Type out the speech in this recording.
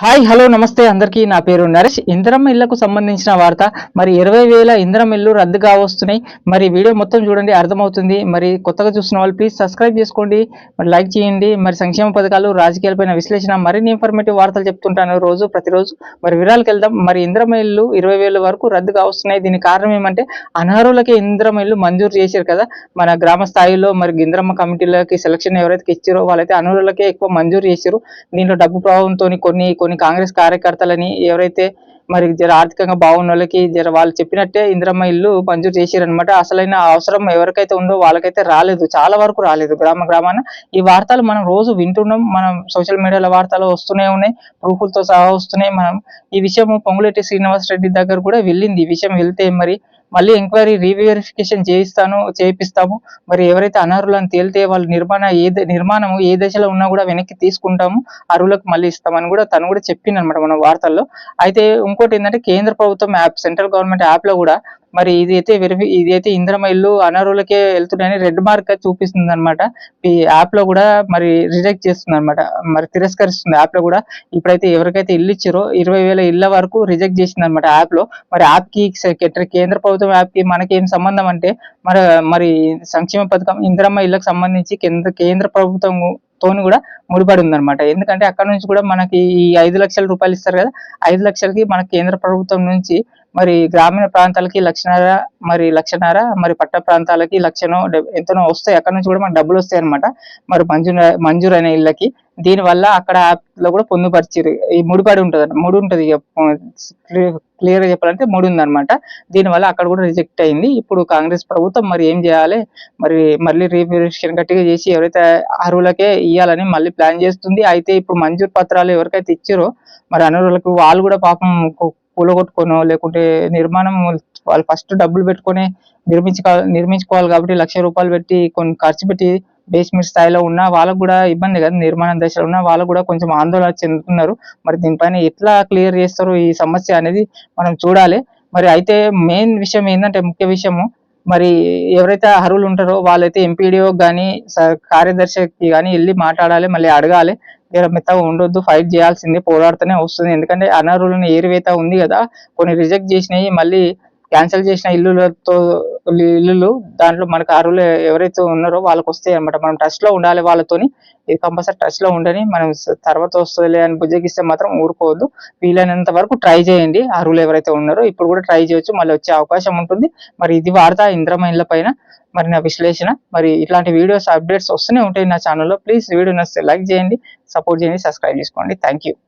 Hi hello నమస్తే. అందరికీ నా పేరు నరేష్. ఇంద్రమ్మ ఇళ్ళకు సంబంధించిన వార్త. మరి ఇరవై వేల ఇందిరమ్మ ఇల్లు రద్దుగా వస్తున్నాయి మరి వీడియో మొత్తం చూడండి అర్థమవుతుంది. మరి కొత్తగా చూసిన వాళ్ళు ప్లీజ్ సబ్స్క్రైబ్ చేసుకోండి. మరి లైక్ చేయండి. మరి సంక్షేమ పథకాలు రాజకీయాలపైన విశ్లేషణ మరిన్ని ఇన్ఫర్మేటివ్ వార్తలు చెప్తుంటాను రోజు ప్రతిరోజు. మరి వివరాలకు వెళ్దాం. మరి ఇందిరమ్మ ఇల్లు ఇరవై వేల వరకు రద్దుగా వస్తున్నాయి దీనికి కారణం ఏమంటే అనర్హులకి ఇంద్రమ ఇల్లు మంజూరు చేశారు కదా. మన గ్రామ స్థాయిలో మరి ఇంద్రమ్మ కమిటీలకి సెలక్షన్ ఎవరైతే ఇచ్చారో వాళ్ళైతే అనర్హులకే ఎక్కువ మంజూరు చేశారు. దీంట్లో డబ్బు ప్రభావంతో కొన్ని కొన్ని కాంగ్రెస్ కార్యకర్తలని ఎవరైతే మరి జర ఆర్థికంగా బాగున్న వాళ్ళకి జర వాళ్ళు చెప్పినట్టే ఇందిరమ్మ ఇల్లు మంజూరు చేసిరనమాట అసలైన అవసరం ఎవరికైతే ఉందో వాళ్ళకైతే రాలేదు. చాలా వరకు రాలేదు గ్రామ గ్రామాన. ఈ వార్తలు మనం రోజు వింటున్నాం. మనం సోషల్ మీడియాలో వార్తలు వస్తూనే ఉన్నాయి. ప్రూఫ్లతో సహా వస్తున్నాయి. మనం ఈ విషయం పొంగులేటి శ్రీనివాస్ రెడ్డి దగ్గర కూడా వెళ్ళింది. ఈ విషయం వెళ్తే మరి మళ్ళీ ఎంక్వైరీ రీవెరిఫికేషన్ చేయిస్తాను చేయిస్తాము మరి ఎవరైతే అనర్హులను తేలితే వాళ్ళ నిర్మాణ ఏ ద- నిర్మాణం ఏ దశలో ఉన్నా కూడా వెనక్కి తీసుకుంటాము. అర్హులకు మళ్ళీ ఇస్తామని కూడా తను కూడా చెప్పింది అనమాట మన వార్తల్లో. అయితే ఇంకోటి ఏంటంటే కేంద్ర ప్రభుత్వం యాప్ సెంట్రల్ గవర్నమెంట్ యాప్లో కూడా మరి ఇది అయితే వెరిఫి ఇది అయితే ఇంద్రమ ఇల్లు అనర్హులకే వెళ్తున్నాయని రెడ్ మార్క్ చూపిస్తుంది అనమాట ఈ యాప్లో కూడా మరి రిజెక్ట్ చేస్తుంది అనమాట మరి తిరస్కరిస్తుంది యాప్లో కూడా. ఇప్పుడైతే ఎవరికైతే ఇల్లు ఇచ్చారో ఇరవై వేల ఇళ్ళ వరకు రిజెక్ట్ చేసింది అనమాట యాప్లో. మరి యాప్కి కేంద్ర ప్రభుత్వం యాప్కి మనకి ఏం సంబంధం అంటే మరి మరి సంక్షేమ పథకం ఇంద్రమ్మ ఇళ్ళకు సంబంధించి కేంద్ర కేంద్ర ప్రభుత్వం తోని కూడా ముడిపడి ఉందన్నమాట. ఎందుకంటే అక్కడ నుంచి కూడా మనకి ఈ ఐదు లక్షల రూపాయలు ఇస్తారు కదా. ఐదు లక్షలకి మన కేంద్ర ప్రభుత్వం నుంచి మరి గ్రామీణ ప్రాంతాలకి లక్షన్నర మరి లక్షన్నర మరి పట్ట ప్రాంతాలకి లక్షనో ఎంతనో వస్తాయి. అక్కడ నుంచి కూడా మనకు డబ్బులు వస్తాయి అనమాట మరి మంజూరు అనే ఇళ్ళకి. దీని వల్ల అక్కడ యాప్లో కూడా పొందుపరిచారు ఈ ముడిపడి ఉంటది ముడి ఉంటుంది క్లియర్గా చెప్పాలంటే ముడి ఉందన్నమాట. దీని వల్ల అక్కడ కూడా రిజెక్ట్ అయింది. ఇప్పుడు కాంగ్రెస్ ప్రభుత్వం మరి ఏం చేయాలి? మరి మళ్ళీ రీవెరిఫికేషన్ గట్టిగా చేసి ఎవరైతే అర్హులకే ఇవ్వాలని మళ్ళీ ప్లాన్ చేస్తుంది. అయితే ఇప్పుడు మంజూరు పత్రాలు ఎవరికైతే ఇచ్చారో మరి అనర్హులకు వాళ్ళు కూడా పాపం కూలగొట్టుకోనో లేకుంటే నిర్మాణం వాళ్ళు ఫస్ట్ డబ్బులు పెట్టుకొని నిర్మించుకో నిర్మించుకోవాలి కాబట్టి లక్ష రూపాయలు పెట్టి కొన్ని ఖర్చు పెట్టి బేస్మెంట్ స్థాయిలో ఉన్న వాళ్ళకు కూడా ఇబ్బంది కదా నిర్మాణ దశలో ఉన్న వాళ్ళకు కూడా కొంచెం ఆందోళన చెందుతున్నారు. మరి దీనిపైన ఎట్లా క్లియర్ చేస్తారో ఈ సమస్య అనేది మనం చూడాలి. మరి అయితే మెయిన్ విషయం ఏంటంటే ముఖ్య విషయము మరి ఎవరైతే అర్హులు ఉంటారో వాళ్ళైతే ఎంపీడీఓ కానీ కార్యదర్శికి కానీ వెళ్ళి మాట్లాడాలి మళ్ళీ అడగాలి. జర మెత్తగా ఉండొద్దు ఫైట్ చేయాల్సిందే పోరాడుతూనే వస్తుంది. ఎందుకంటే అనర్హులను ఏరివేత ఉంది కదా కొన్ని రిజెక్ట్ చేసినాయి మళ్ళీ క్యాన్సిల్ చేసిన ఇల్లులతో ఇల్లులు దాంట్లో మనకు అర్హులు ఎవరైతే ఉన్నారో వాళ్ళకి వస్తాయి అనమాట మనం టచ్లో ఉండాలి వాళ్ళతోని. ఇది కంపల్సరీ టచ్లో ఉండని మనం తర్వాత వస్తుందిలే అని బుజ్జగిస్తే మాత్రం ఊరుకోవద్దు. వీలైనంత వరకు ట్రై చేయండి. అర్హులు ఎవరైతే ఉన్నారో ఇప్పుడు కూడా ట్రై చేయొచ్చు. మళ్ళీ వచ్చే అవకాశం ఉంటుంది. మరి ఇది వార్త ఇంద్రమైన్ల పైన. మరి నా విశ్లేషణ. మరి ఇట్లాంటి వీడియోస్ అప్డేట్స్ వస్తూనే ఉంటాయి నా ఛానల్లో ప్లీజ్ వీడియో నచ్చితే లైక్ చేయండి సపోర్ట్ చేయండి సబ్స్క్రైబ్ చేసుకోండి. Thank you